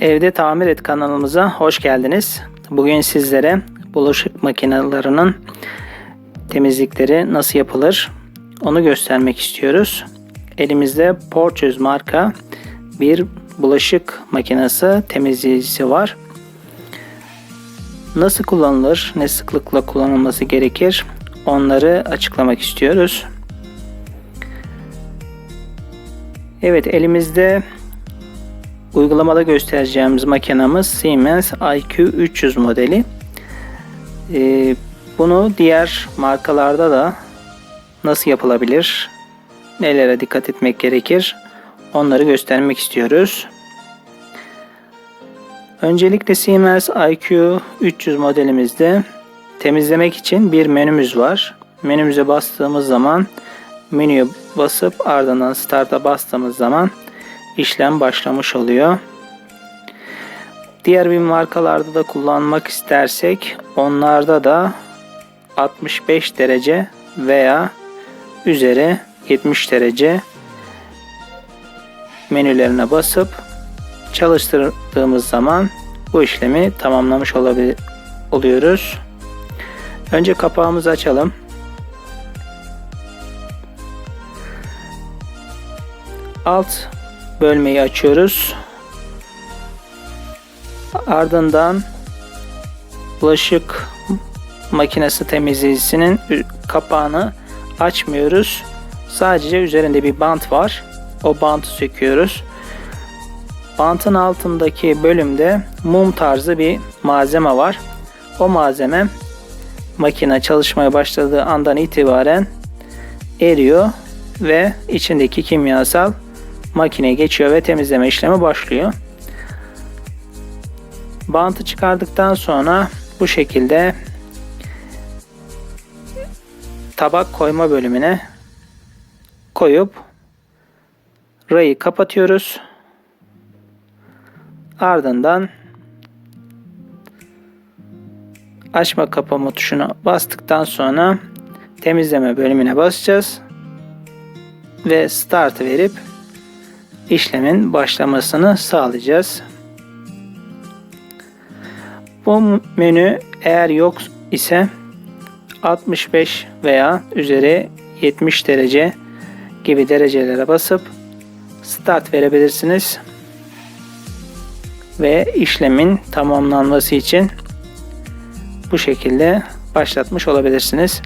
Evde Tamir Et kanalımıza hoş geldiniz. Bugün sizlere bulaşık makinelerinin temizlikleri nasıl yapılır onu göstermek istiyoruz. Elimizde Porçöz marka bir bulaşık makinesi temizleyicisi var. Nasıl kullanılır, ne sıklıkla kullanılması gerekir onları açıklamak istiyoruz. Evet elimizde Uygulamada göstereceğimiz makinamız Siemens IQ 300 modeli. Ee, bunu diğer markalarda da nasıl yapılabilir, nelere dikkat etmek gerekir onları göstermek istiyoruz. Öncelikle Siemens IQ 300 modelimizde temizlemek için bir menümüz var. Menümüze bastığımız zaman menüye basıp ardından start'a bastığımız zaman işlem başlamış oluyor. Diğer bir markalarda da kullanmak istersek onlarda da 65 derece veya üzeri 70 derece menülerine basıp çalıştırdığımız zaman bu işlemi tamamlamış olabilir, oluyoruz. Önce kapağımızı açalım. Alt bölmeyi açıyoruz. Ardından bulaşık makinesi temizleyicisinin kapağını açmıyoruz. Sadece üzerinde bir bant var. O bantı söküyoruz. Bantın altındaki bölümde mum tarzı bir malzeme var. O malzeme makine çalışmaya başladığı andan itibaren eriyor ve içindeki kimyasal makineye geçiyor ve temizleme işlemi başlıyor. Bantı çıkardıktan sonra bu şekilde tabak koyma bölümüne koyup rayı kapatıyoruz. Ardından açma kapama tuşuna bastıktan sonra temizleme bölümüne basacağız ve start verip işlemin başlamasını sağlayacağız. Bu menü eğer yok ise 65 veya üzeri 70 derece gibi derecelere basıp start verebilirsiniz. Ve işlemin tamamlanması için bu şekilde başlatmış olabilirsiniz.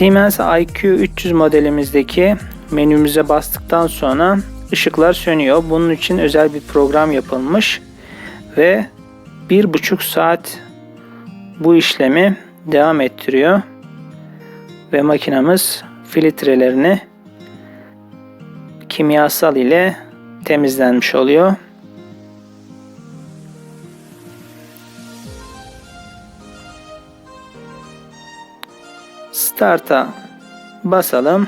Siemens IQ 300 modelimizdeki menümüze bastıktan sonra ışıklar sönüyor. Bunun için özel bir program yapılmış ve bir buçuk saat bu işlemi devam ettiriyor ve makinamız filtrelerini kimyasal ile temizlenmiş oluyor. Start'a basalım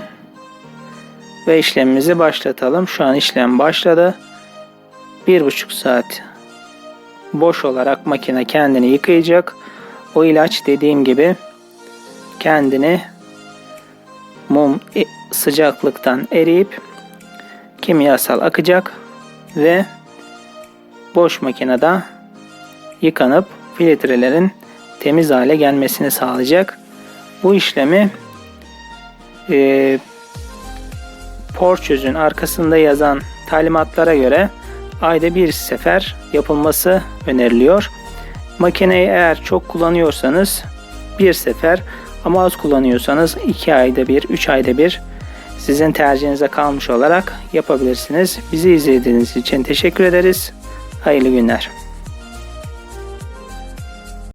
ve işlemimizi başlatalım. Şu an işlem başladı. Bir buçuk saat boş olarak makine kendini yıkayacak. O ilaç dediğim gibi kendini mum e, sıcaklıktan eriyip kimyasal akacak ve boş makinede yıkanıp filtrelerin temiz hale gelmesini sağlayacak. Bu işlemi e, Porçöz'ün arkasında yazan talimatlara göre ayda bir sefer yapılması öneriliyor. Makineyi eğer çok kullanıyorsanız bir sefer ama az kullanıyorsanız 2 ayda bir, 3 ayda bir sizin tercihinize kalmış olarak yapabilirsiniz. Bizi izlediğiniz için teşekkür ederiz. Hayırlı günler.